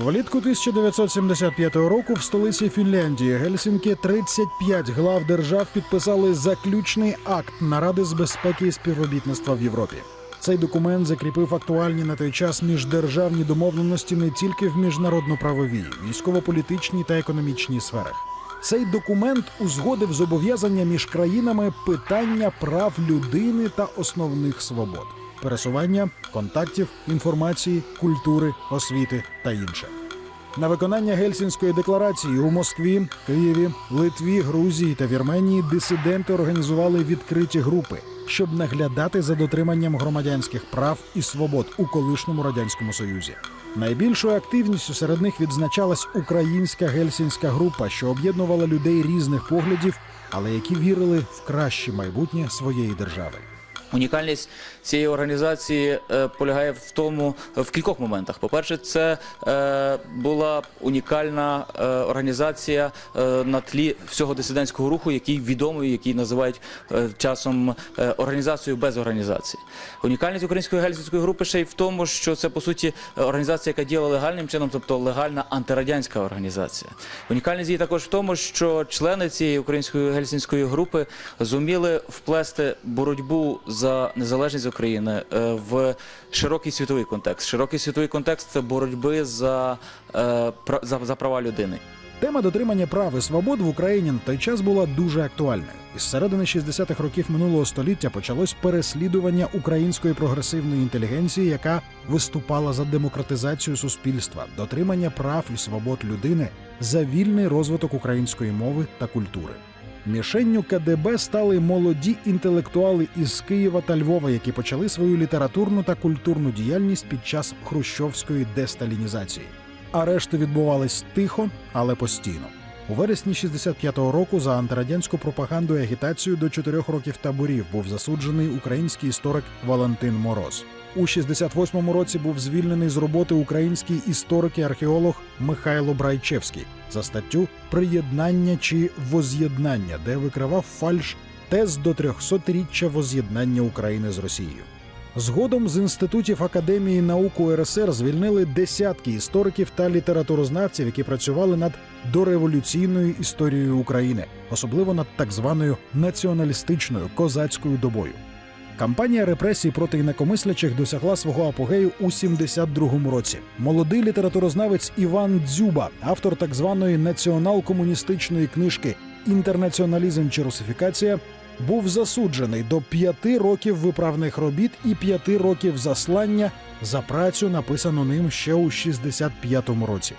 Влітку 1975 року в столиці Фінляндії Гельсінкі 35 глав держав підписали заключний акт наради з безпеки і співробітництва в Європі. Цей документ закріпив актуальні на той час міждержавні домовленості не тільки в міжнародно-правовій, військово-політичній та економічній сферах. Цей документ узгодив зобов'язання між країнами питання прав людини та основних свобод пересування, контактів, інформації, культури, освіти та інше. На виконання Гельсінської декларації у Москві, Києві, Литві, Грузії та Вірменії дисиденти організували відкриті групи, щоб наглядати за дотриманням громадянських прав і свобод у колишньому радянському союзі. Найбільшою активністю серед них відзначалась українська гельсінська група, що об'єднувала людей різних поглядів, але які вірили в краще майбутнє своєї держави. Унікальність цієї організації е, полягає в тому в кількох моментах. По-перше, це е, була унікальна е, організація на тлі всього дисидентського руху, який відомий, який називають часом організацією без організації. Унікальність української гельсінської групи ще й в тому, що це по суті організація, яка діяла легальним чином, тобто легальна антирадянська організація. Унікальність її також в тому, що члени цієї української гельсінської групи зуміли вплести боротьбу за незалежність України е, в широкий світовий контекст. Широкий світовий контекст це боротьби за, е, за, за права людини. Тема дотримання прав і свобод в Україні на той час була дуже актуальною. Із середини 60-х років минулого століття почалось переслідування української прогресивної інтелігенції, яка виступала за демократизацію суспільства, дотримання прав і свобод людини, за вільний розвиток української мови та культури. Мішенню КДБ стали молоді інтелектуали із Києва та Львова, які почали свою літературну та культурну діяльність під час хрущовської десталінізації. Арешти відбувались тихо, але постійно. У вересні 65-го року за антирадянську пропаганду і агітацію до чотирьох років таборів був засуджений український історик Валентин Мороз. У 68-му році був звільнений з роботи український історик і археолог Михайло Брайчевський за статтю Приєднання чи воз'єднання, де викривав фальш тез до 300-річчя воз'єднання України з Росією. Згодом з інститутів Академії наук УРСР звільнили десятки істориків та літературознавців, які працювали над дореволюційною історією України, особливо над так званою націоналістичною козацькою добою. Кампанія репресій проти інакомислячих досягла свого апогею у 72-му році. Молодий літературознавець Іван Дзюба, автор так званої націонал-комуністичної книжки Інтернаціоналізм чи русифікація, був засуджений до п'яти років виправних робіт і п'яти років заслання за працю, написану ним ще у 65-му році.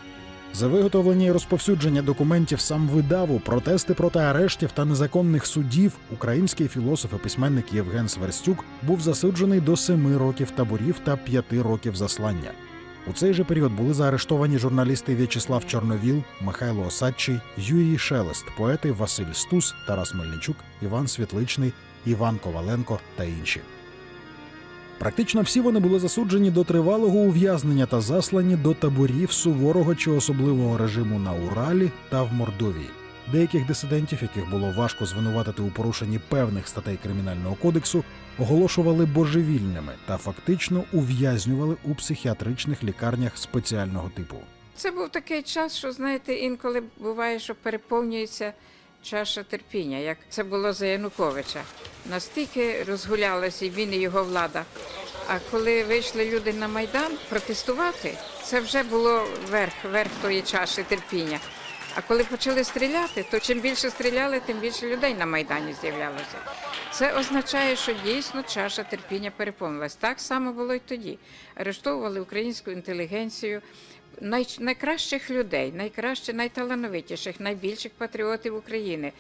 За виготовлення і розповсюдження документів сам видаву, протести проти арештів та незаконних судів, український філософ і письменник Євген Сверстюк був засуджений до семи років таборів та п'яти років заслання. У цей же період були заарештовані журналісти В'ячеслав Чорновіл, Михайло Осадчий, Юрій Шелест, поети Василь Стус, Тарас Мельничук, Іван Світличний, Іван Коваленко та інші. Практично всі вони були засуджені до тривалого ув'язнення та заслані до таборів суворого чи особливого режиму на Уралі та в Мордовії. Деяких дисидентів, яких було важко звинуватити у порушенні певних статей кримінального кодексу, оголошували божевільними та фактично ув'язнювали у психіатричних лікарнях спеціального типу. Це був такий час, що знаєте, інколи буває, що переповнюється чаша терпіння, як це було за Януковича. Настільки розгулялася і він і його влада. А коли вийшли люди на майдан протестувати, це вже було верх, верх тої чаші терпіння. А коли почали стріляти, то чим більше стріляли, тим більше людей на майдані з'являлося. Це означає, що дійсно чаша терпіння переповнилась. Так само було й тоді. Арештовували українську інтелігенцію, най, найкращих людей, найкраще, найталановитіших, найбільших патріотів України,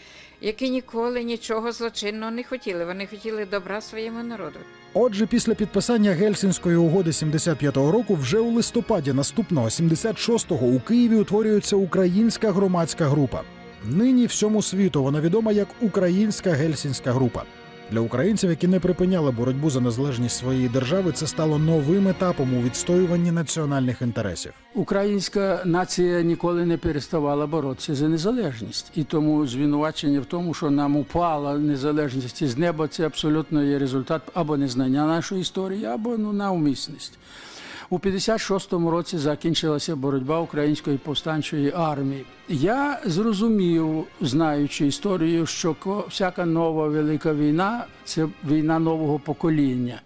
які ніколи нічого злочинного не хотіли. Вони хотіли добра своєму народу. Отже, після підписання Гельсінської угоди 75-го року, вже у листопаді наступного 76-го у Києві утворюється українська громадська група. Нині всьому світу вона відома як Українська Гельсінська група. Для українців, які не припиняли боротьбу за незалежність своєї держави, це стало новим етапом у відстоюванні національних інтересів. Українська нація ніколи не переставала боротися за незалежність, і тому звинувачення в тому, що нам упала незалежність з неба, це абсолютно є результат або незнання нашої історії, або ну навмисність. У 56-му році закінчилася боротьба української повстанчої армії. Я зрозумів, знаючи історію, що всяка нова велика війна це війна нового покоління.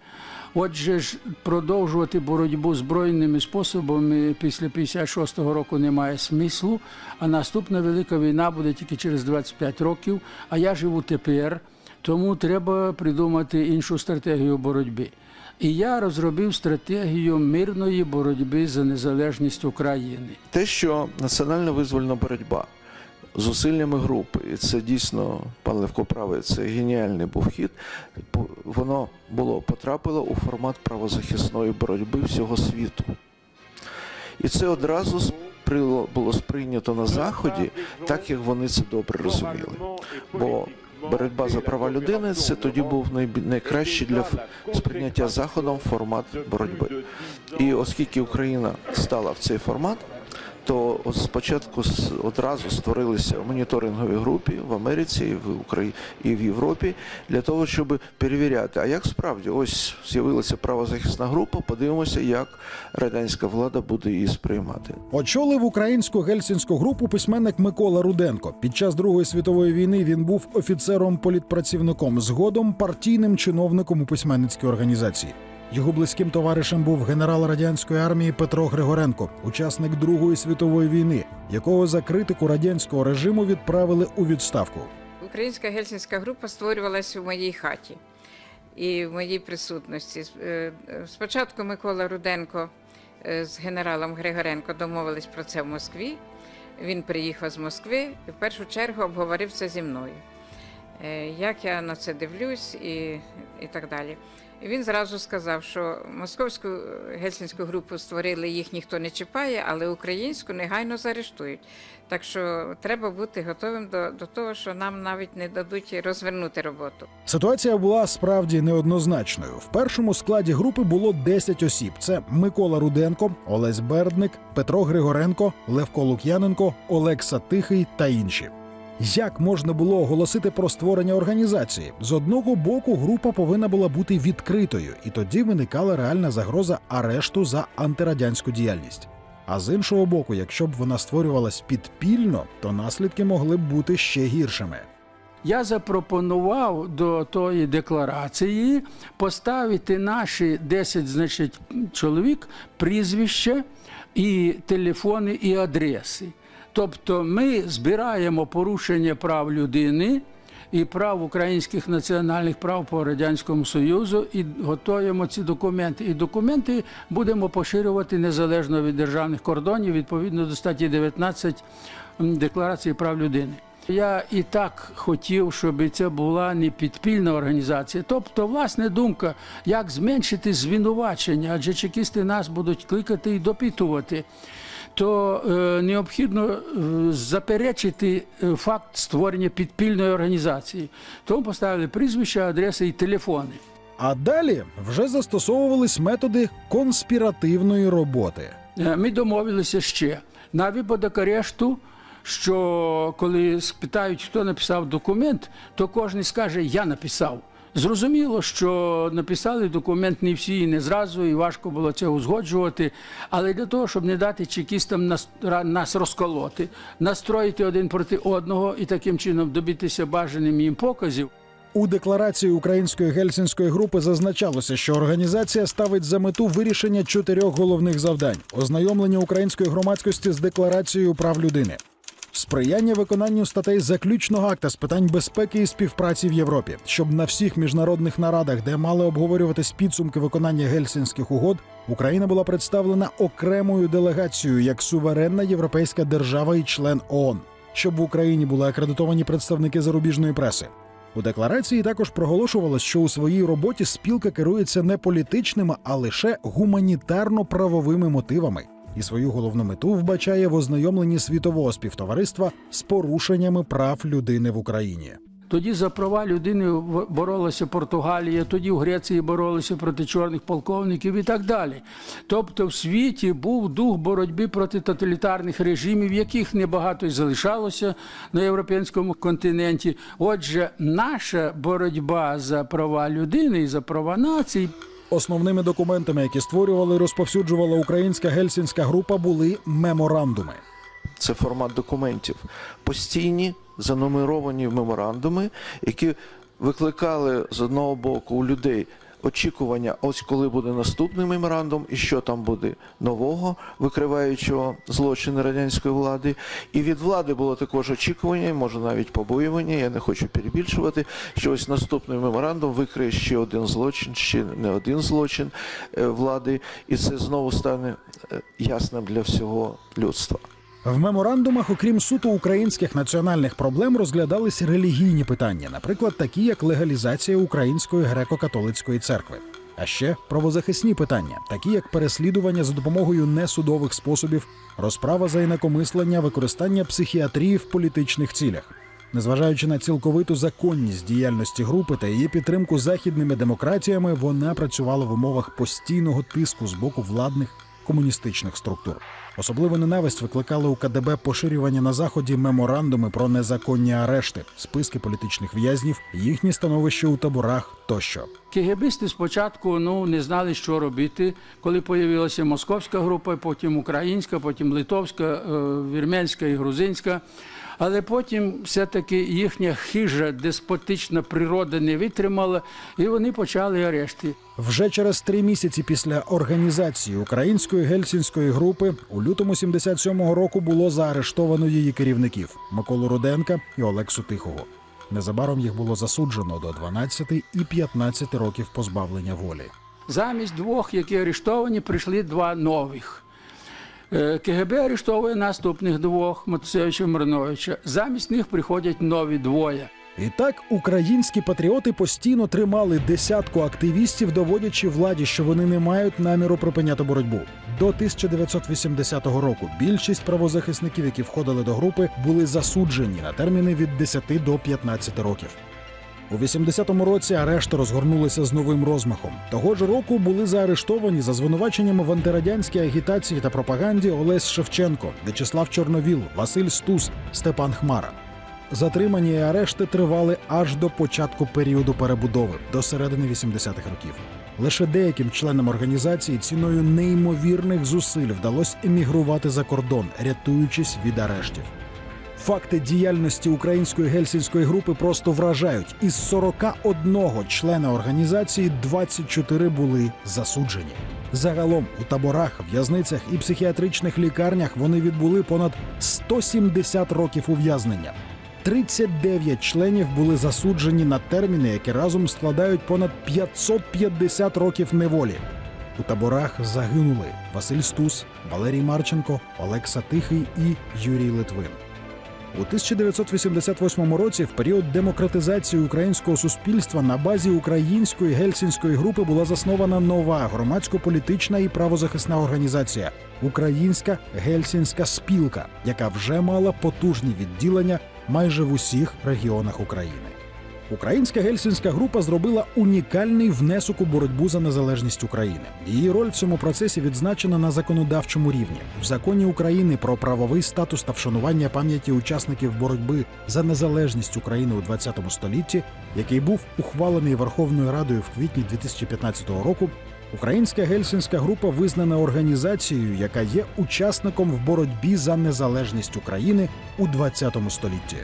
Отже ж, продовжувати боротьбу збройними способами після 56-го року немає смислу. А наступна велика війна буде тільки через 25 років. А я живу тепер, тому треба придумати іншу стратегію боротьби. І я розробив стратегію мирної боротьби за незалежність України. Те, що національна визвольна боротьба зусиллями групи, і це дійсно, пан Левко правий, це геніальний був хід. Воно було потрапило у формат правозахисної боротьби всього світу. І це одразу було сприйнято на Заході, так як вони це добре розуміли. Бо боротьба за права людини це тоді був найкращий для сприйняття Заходом формат боротьби. І оскільки Україна стала в цей формат, то спочатку одразу створилися моніторингові групи в Америці і в Україні і в Європі для того, щоб перевіряти, а як справді ось з'явилася правозахисна група. Подивимося, як радянська влада буде її сприймати. Очолив українську гельсінську групу письменник Микола Руденко. Під час Другої світової війни він був офіцером політпрацівником, згодом партійним чиновником у письменницькій організації. Його близьким товаришем був генерал радянської армії Петро Григоренко, учасник Другої світової війни, якого за критику радянського режиму відправили у відставку. Українська гельсінська група створювалася в моїй хаті і в моїй присутності. Е, Спочатку Микола Руденко е, з генералом Григоренко домовились про це в Москві. Він приїхав з Москви і в першу чергу обговорив це зі мною. Е, Як я на це дивлюсь і, і так далі. І він зразу сказав, що московську е, гельсінську групу створили, їх ніхто не чіпає, але українську негайно заарештують. Так що треба бути готовим до, до того, що нам навіть не дадуть розвернути роботу. Ситуація була справді неоднозначною. В першому складі групи було 10 осіб: це Микола Руденко, Олесь Бердник, Петро Григоренко, Левко Лук'яненко, Олекса Тихий та інші. Як можна було оголосити про створення організації? З одного боку, група повинна була бути відкритою, і тоді виникала реальна загроза арешту за антирадянську діяльність. А з іншого боку, якщо б вона створювалась підпільно, то наслідки могли б бути ще гіршими. Я запропонував до тої декларації поставити наші 10 значить, чоловік прізвища і телефони і адреси. Тобто ми збираємо порушення прав людини і прав українських національних прав по Радянському Союзу і готуємо ці документи. І документи будемо поширювати незалежно від державних кордонів відповідно до статті 19 Декларації прав людини. Я і так хотів, щоб це була не підпільна організація. Тобто, власне думка, як зменшити звинувачення, адже чекісти нас будуть кликати і допитувати. То е, необхідно е, заперечити е, факт створення підпільної організації. Тому поставили прізвища, адреси і телефони. А далі вже застосовувались методи конспіративної роботи. Е, Ми домовилися ще на випадок арешту, що коли спитають, хто написав документ, то кожен скаже, я написав. Зрозуміло, що написали документ не всі і не зразу, і важко було це узгоджувати. Але для того, щоб не дати чекістам нас, розколоти, настроїти один проти одного і таким чином добитися бажаним їм показів. У декларації української гельсінської групи зазначалося, що організація ставить за мету вирішення чотирьох головних завдань: ознайомлення української громадськості з декларацією прав людини, сприяння виконанню статей заключного акта з питань безпеки і співпраці в Європі, щоб на всіх міжнародних нарадах, де мали обговорюватись підсумки виконання гельсінських угод, Україна була представлена окремою делегацією як суверенна європейська держава і член ООН, щоб в Україні були акредитовані представники зарубіжної преси. У декларації також проголошувалось, що у своїй роботі спілка керується не політичними, а лише гуманітарно-правовими мотивами, і свою головну мету вбачає в ознайомленні світового співтовариства з порушеннями прав людини в Україні. Тоді за права людини боролася Португалія, тоді в Греції боролися проти чорних полковників і так далі. Тобто в світі був дух боротьби проти тоталітарних режимів, яких небагато й залишалося на європейському континенті. Отже, наша боротьба за права людини і за права націй Основними документами, які створювали, і розповсюджувала українська гельсінська група, були меморандуми. Це формат документів. Постійні занумеровані меморандуми, які викликали з одного боку у людей очікування, ось коли буде наступний меморандум, і що там буде нового, викриваючого злочини радянської влади. І від влади було також очікування, може навіть побоювання, я не хочу перебільшувати, що ось наступний меморандум викриє ще один злочин, ще не один злочин е, влади, і це знову стане е, ясним для всього людства. В меморандумах, окрім суто українських національних проблем, розглядались релігійні питання, наприклад, такі як легалізація Української греко-католицької церкви. А ще правозахисні питання, такі як переслідування за допомогою несудових способів, розправа за інакомислення, використання психіатрії в політичних цілях. Незважаючи на цілковиту законність діяльності групи та її підтримку західними демократіями, вона працювала в умовах постійного тиску з боку владних комуністичних структур. Особливу ненависть викликали у КДБ поширювання на заході меморандуми про незаконні арешти, списки політичних в'язнів, їхні становище у таборах тощо. КГБисти спочатку ну, не знали, що робити, коли з'явилася московська група, потім українська, потім литовська, е, вірменська і грузинська. Але потім все-таки їхня хижа деспотична природа не витримала, і вони почали арешти. Вже через три місяці після організації української гельсінської групи у лютому 77-го року було заарештовано її керівників Миколу Руденка і Олексу Тихого. Незабаром їх було засуджено до 12 і 15 років позбавлення волі. Замість двох, які арештовані, прийшли два нових. Е, КГБ арештовує наступних двох Матусевича і Мироновича. Замість них приходять нові двоє. І так українські патріоти постійно тримали десятку активістів, доводячи владі, що вони не мають наміру припиняти боротьбу. До 1980 року більшість правозахисників, які входили до групи, були засуджені на терміни від 10 до 15 років. У 80-му році арешти розгорнулися з новим розмахом. Того ж року були заарештовані за звинуваченнями в антирадянській агітації та пропаганді Олесь Шевченко, В'ячеслав Чорновіл, Василь Стус, Степан Хмара. Затримані і арешти тривали аж до початку періоду перебудови, до середини 80-х років. Лише деяким членам організації ціною неймовірних зусиль вдалося емігрувати за кордон, рятуючись від арештів. Факти діяльності української гельсінської групи просто вражають. Із 41 члена організації 24 були засуджені. Загалом у таборах, в'язницях і психіатричних лікарнях вони відбули понад 170 років ув'язнення. 39 членів були засуджені на терміни, які разом складають понад 550 років неволі. У таборах загинули Василь Стус, Валерій Марченко, Олекса Тихий і Юрій Литвин. У 1988 році, в період демократизації українського суспільства, на базі української гельсінської групи була заснована нова громадсько-політична і правозахисна організація Українська гельсінська спілка, яка вже мала потужні відділення майже в усіх регіонах України. Українська гельсінська група зробила унікальний внесок у боротьбу за незалежність України. Її роль в цьому процесі відзначена на законодавчому рівні в законі України про правовий статус та вшанування пам'яті учасників боротьби за незалежність України у 20 столітті, який був ухвалений Верховною Радою в квітні 2015 року. Українська гельсінська група визнана організацією, яка є учасником в боротьбі за незалежність України у 20 столітті.